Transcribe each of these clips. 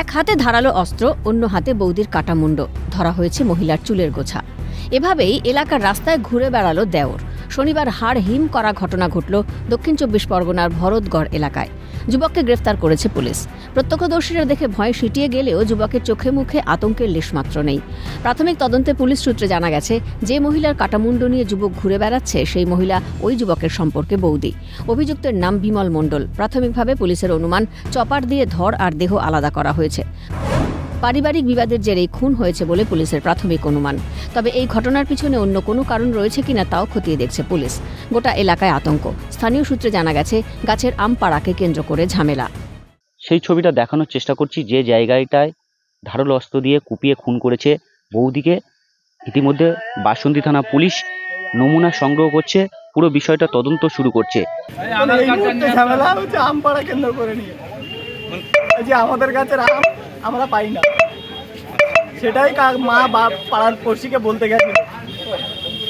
এক হাতে ধারালো অস্ত্র, অন্য হাতে বৌদির কাটামুন্ড ধরা হয়েছে মহিলার চুলের গোছা। এভাবেই এলাকার রাস্তায় ঘুরে বেড়ালো দেওর। শনিবার হাড় হিম করা ঘটনা ঘটল দক্ষিণ চব্বিশ পরগনার ভরতগড় এলাকায়। যুবককে গ্রেফতার করেছে পুলিশ। প্রত্যক্ষদর্শীরা দেখে ভয়ে সিটিয়ে গেলেও যুবকের চোখে মুখে আতঙ্কের লেশমাত্র নেই। প্রাথমিক তদন্তে পুলিশ সূত্রে জানা গেছে, যে মহিলার কাটামুণ্ড নিয়ে যুবক ঘুরে বেড়াচ্ছে, সেই মহিলা ওই যুবকের সম্পর্কে বৌদি। অভিযুক্তের নাম বিমল মণ্ডল। প্রাথমিকভাবে পুলিশের অনুমান, চপার দিয়ে ধর আর দেহ আলাদা করা হয়েছে। পারিবারিক বিবাদের জেরেই খুন হয়েছে বলে পুলিশের প্রাথমিক অনুমান। তবে এই ঘটনার পিছনে অন্য কোনো কারণ রয়েছে কিনা তাও খতিয়ে দেখছে পুলিশ। গোটা এলাকায় আতঙ্ক। স্থানীয় সূত্রে জানা গেছে গাছের আম পাড়াকে কেন্দ্র করে ঝামেলা। সেই ছবিটা দেখানোর চেষ্টা করছি যে জায়গাটায় ধারালো অস্ত্র দিয়ে কুপিয়ে খুন করেছে বৌদিকে। ইতিমধ্যে বাসন্তী থানা পুলিশ নমুনা সংগ্রহ করছে পুরো বিষয়টা তদন্ত শুরু করছে। এই মুহূর্তে ঝামেলা হচ্ছে আম কেন্দ্র করে নিয়ে। যে আমাদের গাছের আম আমরা পাই না। সেটাই মা বাপ পাড়ার পড়শিকে বলতে গেছে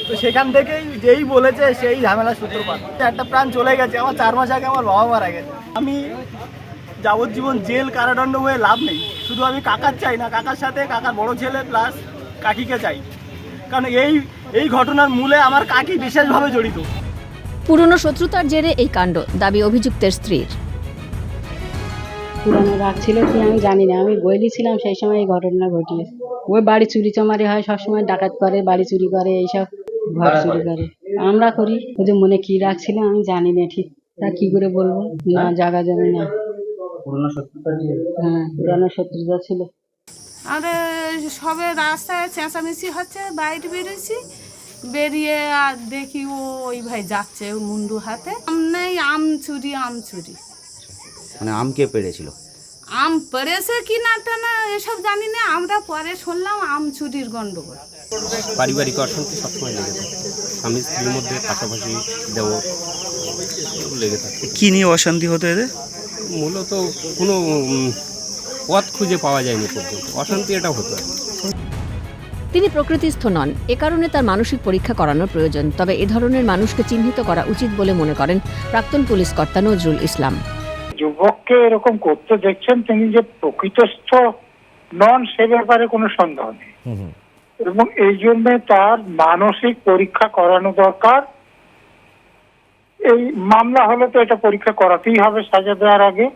তো সেখান থেকেই যেই বলেছে সেই ঝামেলা সূত্রপাত। একটা প্রাণ চলে গেছে, আমার চার মাস আগে আমার বাবা মারা গেছে। আমি যাবজ্জীবন জেল কারাদণ্ড হয়ে লাভ নেই। শুধু আমি কাকার চাই না, কাকার সাথে কাকার বড় ছেলে প্লাস কাকিকে চাই। কারণ এই এই ঘটনার মূলে আমার কাকি বিশেষভাবে জড়িত। পুরনো শত্রুতার জেরে এই কাণ্ড, দাবি অভিযুক্তের স্ত্রীর। পুরানো রাগ ছিল কি আমি জানি না। আমি বইলি ছিলাম সেই সময় এই ঘটনা ঘটিয়েছে ওই বাড়ি চুরি চমারি হয় সবসময় ডাকাত করে বাড়ি চুরি করে এইসব ঘর চুরি করে। আমরা করি ওদের মনে কি রাগ ছিল আমি জানি না ঠিক। তা কি করে বলব? না জায়গা জমি না হ্যাঁ পুরানো শত্রুতা ছিল। আরে সবে রাস্তায় চেঁচামেচি হচ্ছে বাইরে বেরিয়েছি। বেরিয়ে আর দেখি ও ওই ভাই যাচ্ছে ও মুন্ডু হাতে। আম নেই আম চুরি আম চুরি। মানে আমকে পেরেছিল আম পেরেছে কি না টানা এসব জানি না আমরা পরে শুনলাম আম চুরির গন্ডগোল। পারিবারিক অশান্তি সবসময় লেগে থাকে। স্বামী স্ত্রীর মধ্যে পাশাপাশি দেব লেগে থাকে। কি নিয়ে অশান্তি হতো এদের? মূলত কোনো পথ খুঁজে পাওয়া যায়নি পর্যন্ত। অশান্তি এটা হতো। তিনি প্রকৃতিস্থ নন। এ কারণে তার মানসিক পরীক্ষা করানোর প্রয়োজন। তবে এ ধরনের মানুষকে চিহ্নিত করা উচিত বলে মনে করেন প্রাক্তন পুলিশ কর্তা নজরুল ইসলাম। যুবককে এরকম করতে দেখছেন তিনি যে প্রকৃতস্থ নন সে ব্যাপারে কোনো সন্দেহ নেই। এবং এই জন্য তার মানসিক পরীক্ষা করানো দরকার। এই মামলা হলে তো এটা পরীক্ষা করাতেই হবে সাজা দেওয়ার আগে।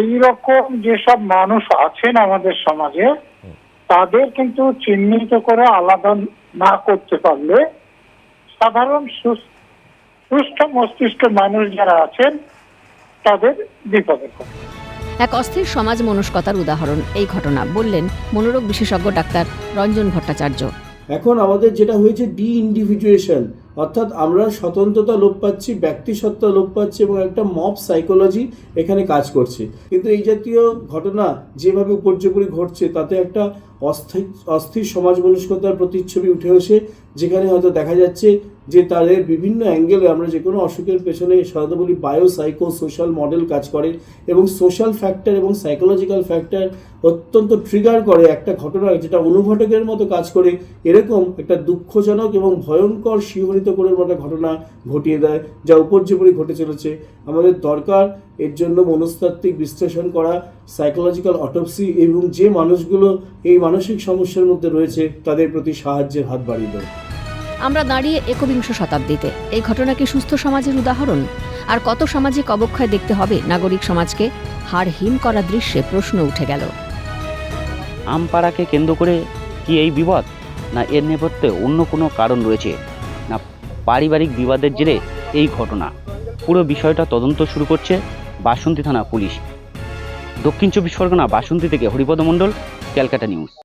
এইরকম যেসব মানুষ আছেন আমাদের সমাজে তাদের কিন্তু চিহ্নিত করে আলাদা না করতে পারলে সাধারণ সুস্থ মস্তিষ্ক মানুষ যারা আছেন তাদের বিপদের কথা। এক অস্থির সমাজ মনস্কতার উদাহরণ এই ঘটনা বললেন মনোরোগ বিশেষজ্ঞ ডাক্তার রঞ্জন ভট্টাচার্য। এখন আমাদের যেটা হয়েছে ডি ইন্ডিভিজুয়েশন অর্থাৎ আমরা স্বতন্ত্রতা লোপ পাচ্ছি ব্যক্তিসত্তা লোপ পাচ্ছি এবং একটা মব সাইকোলজি এখানে কাজ করছে। কিন্তু এই জাতীয় ঘটনা যেভাবে উপর্যুপরি ঘটছে তাতে একটা অস্থির অস্থির সমাজ মনস্কতার প্রতিচ্ছবি উঠে আসে, যেখানে হয়তো দেখা যাচ্ছে যে তাদের বিভিন্ন অ্যাঙ্গেলে আমরা যে কোনো অসুখের পেছনে সাধারণত বলি বায়ো সাইকো সোশ্যাল মডেল কাজ করে এবং সোশ্যাল ফ্যাক্টর এবং সাইকোলজিক্যাল ফ্যাক্টর অত্যন্ত ট্রিগার করে একটা ঘটনা যেটা অনুঘটকের মতো কাজ করে, এরকম একটা দুঃখজনক এবং ভয়ঙ্কর শিহরিত করে একটা ঘটনা ঘটিয়ে দেয়, যা উপর্যুপরি ঘটে চলেছে। আমাদের দরকার এর জন্য মনস্তাত্ত্বিক বিশ্লেষণ করা সাইকোলজিক্যাল অটোপসি এবং যে মানুষগুলো এই মানসিক সমস্যার মধ্যে রয়েছে তাদের প্রতি সাহায্যের হাত বাড়িয়ে দেয় আমরা দাঁড়িয়ে একবিংশ শতাব্দীতে। এই ঘটনা কি সুস্থ সমাজের উদাহরণ। আর কত সামাজিক অবক্ষয় দেখতে হবে নাগরিক সমাজকে? হাড় হিম করা দৃশ্যে প্রশ্ন উঠে গেল। আমপাড়াকে কেন্দ্র করে কি এই বিপদ না এর নেপথ্যে অন্য কোনো কারণ রয়েছে? না পারিবারিক বিবাদের জেরে এই ঘটনা? পুরো বিষয়টা তদন্ত শুরু করছে বাসন্তী থানা পুলিশ। দক্ষিণ চব্বিশ পরগনা বাসন্তী থেকে হরিপদ মণ্ডল ক্যালকাটা নিউজ।